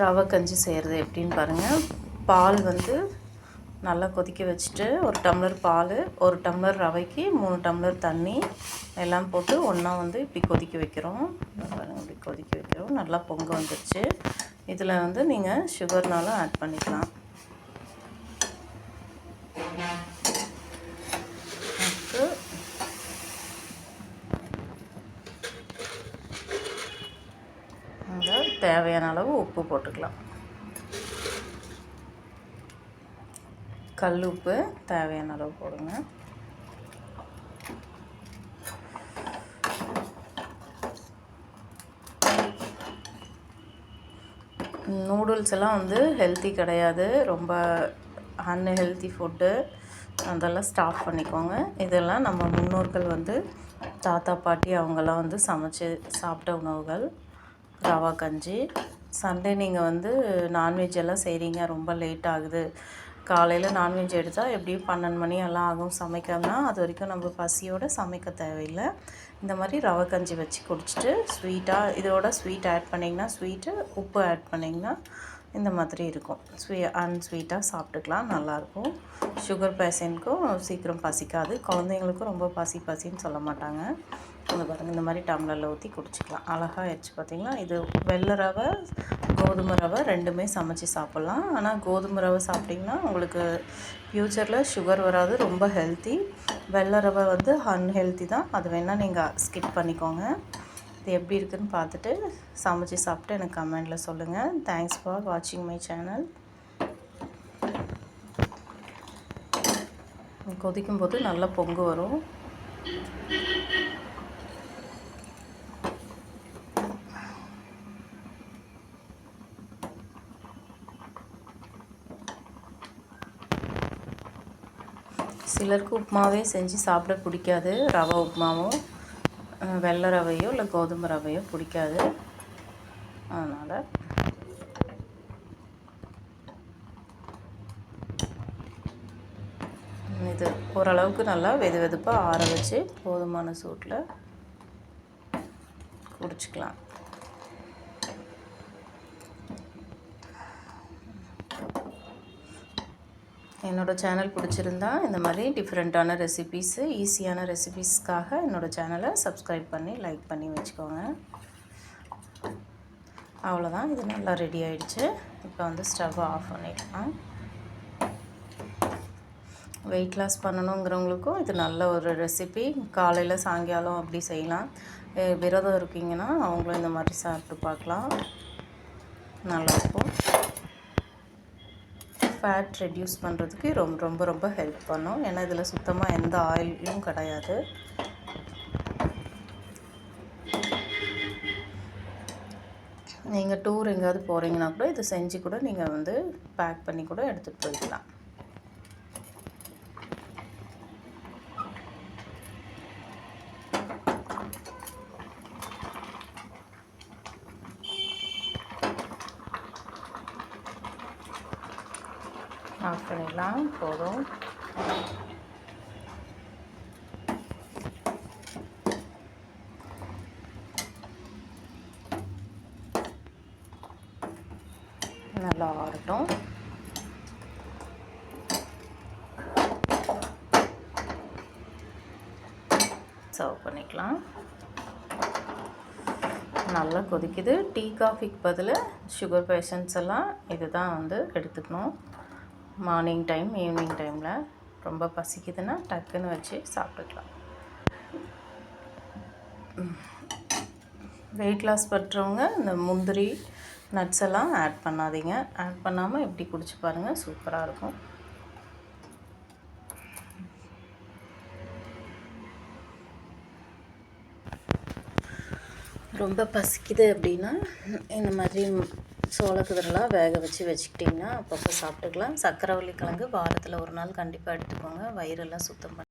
ரவை கஞ்சி செய்கிறது எப்படின்னு பாருங்கள் பால் வந்து நல்லா கொதிக்க வச்சுட்டு ஒரு டம்ளர் பால் ஒரு டம்ளர் ரவைக்கு மூணு டம்ளர் தண்ணி எல்லாம் போட்டு ஒன்றா வந்து இப்படி கொதிக்க வைக்கிறோம். பாருங்கள் இப்படி கொதிக்க வைக்கிறோம். நல்லா பொங்க வந்துடுச்சு இதில் வந்து நீங்கள் சுகர்னாலும் ஆட் பண்ணிக்கலாம். தேவையான அளவு உப்பு போட்டுக்கலாம். கல் உப்பு தேவையான அளவு போடுங்க. நூடுல்ஸ் எல்லாம் வந்து ஹெல்த்தி கிடையாது. ரொம்ப அன்ஹெல்த்தி ஃபுட்டு அதெல்லாம் ஸ்டாப் பண்ணிக்கோங்க. இதெல்லாம் நம்ம முன்னோர்கள் வந்து தாத்தா பாட்டி அவங்கெல்லாம் வந்து சமைச்சு சாப்பிட்ட உணவுகள். ரவா கஞ்சி. சண்டே நீங்கள் வந்து நான்வெஜ் எல்லாம் செய்கிறீங்க ரொம்ப லேட் ஆகுது. காலையில் நான்வெஜ் எடுத்தால் எப்படியும் பன்னெண்டு மணி எல்லாம் ஆகும் சமைக்கணும்னா. அது வரைக்கும் நம்ம பசியோடு சமைக்க தேவையில்லை. இந்த மாதிரி ரவை கஞ்சி வச்சு குடிச்சிட்டு ஸ்வீட்டாக இதோட ஸ்வீட் ஆட் பண்ணிங்கன்னா ஸ்வீட்டு உப்பு ஆட் பண்ணிங்கன்னா இந்த மாதிரி இருக்கும். ஸ்வீ அன்ஸ்வீட்டாக சாப்பிட்டுக்கலாம் நல்லாயிருக்கும் சுகர் பேஷண்ட்க்கும் சீக்கிரம் பசிக்காது. குழந்தைங்களுக்கும் ரொம்ப பசி பசின்னு சொல்ல மாட்டாங்க. இந்த பாருங்கள் இந்த மாதிரி டம்ளரில் ஊற்றி குடிச்சிக்கலாம். அழகாக ஆயிடுச்சு பார்த்திங்களா? இது வெள்ளை ரவை கோதுமை ரவை ரெண்டுமே சமைச்சு சாப்பிட்லாம். ஆனால் கோதுமை ரவை சாப்பிட்டிங்கன்னா உங்களுக்கு ஃப்யூச்சரில் சுகர் வராது ரொம்ப ஹெல்த்தி வெள்ளை ரவை வந்து அன்ஹெல்த்தி தான். அது வேணால் நீங்கள் ஸ்கிப் பண்ணிக்கோங்க. இது எப்படி இருக்குதுன்னு பார்த்துட்டு சமைச்சு சாப்பிட்டு எனக்கு கமெண்டில் சொல்லுங்கள் தேங்க்ஸ் ஃபார் வாட்சிங் மை சேனல் கொதிக்கும் போது நல்லா பொங்கு வரும். சிலருக்கு உப்புமாவே செஞ்சு சாப்பிட பிடிக்காது. ரவை உப்புமாவும் வெள்ளை ரவையோ இல்லை கோதுமை ரவையோ பிடிக்காது. அதனால் இது ஓரளவுக்கு நல்லா வெது வெதுப்பாக ஆற வச்சு போதுமான சூட்டில் குடிச்சிக்கலாம். என்னோடய சேனல் பிடிச்சிருந்தா இந்த மாதிரி டிஃப்ரெண்ட்டான ரெசிபீஸு ஈஸியான ரெசிபீஸ்க்காக என்னோடய சேனலை சப்ஸ்கிரைப் பண்ணி லைக் பண்ணி வச்சுக்கோங்க. அவ்வளோதான் இது நல்லா ரெடி ஆகிடுச்சு இப்போ வந்து ஸ்டவ்வை ஆஃப் பண்ணிடலாம். வெயிட் லாஸ் பண்ணணுங்கிறவங்களுக்கும் இது நல்ல ஒரு ரெசிபி காலையில் சாயங்காலம் அப்படி செய்யலாம். விரதம் இருக்கீங்கன்னா அவங்களும் இந்த மாதிரி சாப்பிட்டு பார்க்கலாம். நல்லாயிருக்கும் ஃபேட் ரெடியூஸ் பண்ணுறதுக்கு ரொம்ப ரொம்ப ரொம்ப ஹெல்ப் பண்ணும். ஏன்னா இதில் சுத்தமாக எந்த ஆயிலும் கிடையாது. நீங்கள் டூர் எங்கேயாவது போகிறீங்கன்னா கூட இது செஞ்சு கூட நீங்கள் வந்து பேக் பண்ணி கூட எடுத்துகிட்டு போய்க்கலாம். ஆஃப் பண்ணிடலாம் போதும். நல்லா ஆறட்டும். சர்வ் பண்ணிக்கலாம். நல்லா கொதிக்குது. டீ காஃபிக்கு பதில் சுகர் பேஷண்ட்ஸ் எல்லாம் இதுதான் வந்து எடுத்துக்கணும். மார்னிங் டைம் ஈவினிங் டைமில் ரொம்ப பசிக்குதுன்னா டக்குன்னு வச்சு சாப்பிட்டுக்கலாம். வெயிட் லாஸ் பண்ணுறவங்க இந்த முந்திரி நட்ஸ் எல்லாம் ஆட் பண்ணாதீங்க. ஆட் பண்ணாமல் எப்படி குடிச்சு பாருங்கள் சூப்பராக இருக்கும். ரொம்ப பசிக்குது அப்படின்னா இந்த மாதிரி சோளக்குதிரெல்லாம் வேக வச்சு வச்சுக்கிட்டிங்கன்னா அப்பப்போ சாப்பிட்டுக்கலாம். சக்கரவள்ளி கிழங்கு வாரத்தில் ஒரு நாள் கண்டிப்பாக எடுத்துக்கோங்க. வயிறெல்லாம் சுத்தம் பண்ணி